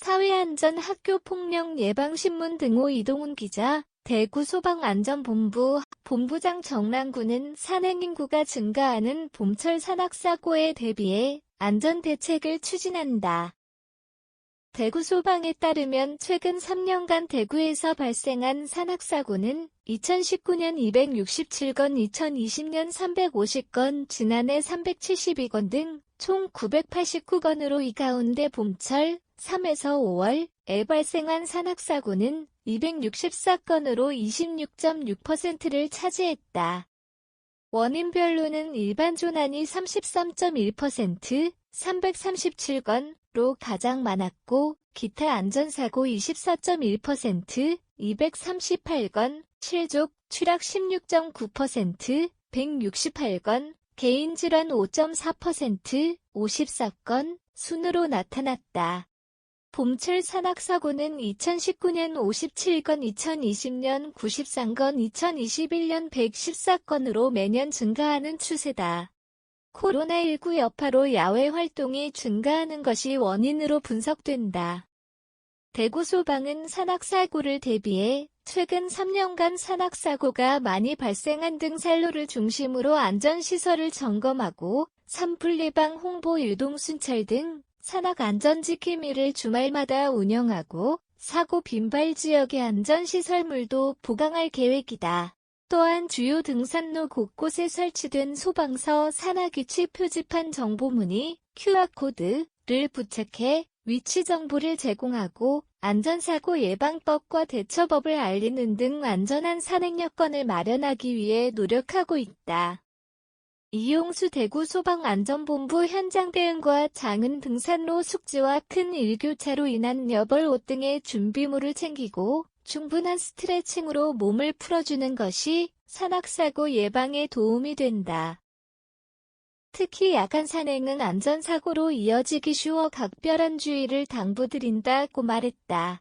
사회안전 학교폭력 예방신문 등호 이동훈 기자, 대구 소방안전본부 본부장 정랑구는 산행인구가 증가하는 봄철 산악사고에 대비해 안전대책을 추진한다. 대구 소방에 따르면 최근 3년간 대구에서 발생한 산악사고는 2019년 267건, 2020년 350건, 지난해 372건 등 총 989건으로 이 가운데 봄철 3에서 5월에 발생한 산악사고는 264건으로 26.6%를 차지했다. 원인별로는 일반 조난이 33.1%, 337건로 가장 많았고, 기타 안전사고 24.1%, 238건, 실족, 추락 16.9%, 168건, 개인질환 5.4%, 54건, 순으로 나타났다. 봄철 산악사고는 2019년 57건, 2020년 93건, 2021년 114건으로 매년 증가하는 추세다. 코로나19 여파로 야외 활동이 증가하는 것이 원인으로 분석된다. 대구 소방은 산악사고를 대비해 최근 3년간 산악사고가 많이 발생한 등 산로를 중심으로 안전시설을 점검하고 산불 예방 홍보 유동 순찰 등 산악 안전지킴이를 주말마다 운영하고 사고 빈발 지역의 안전시설물도 보강할 계획이다. 또한 주요 등산로 곳곳에 설치된 소방서 산악위치 표지판 정보문의 QR코드를 부착해 위치 정보를 제공하고 안전사고 예방법과 대처법을 알리는 등 안전한 산행 여건을 마련하기 위해 노력하고 있다. 이용수 대구 소방안전본부 현장 대응과 작은 등산로 숙지와 큰 일교차로 인한 여벌 옷 등의 준비물을 챙기고 충분한 스트레칭으로 몸을 풀어주는 것이 산악사고 예방에 도움이 된다. 특히 야간 산행은 안전사고로 이어지기 쉬워 각별한 주의를 당부드린다고 말했다.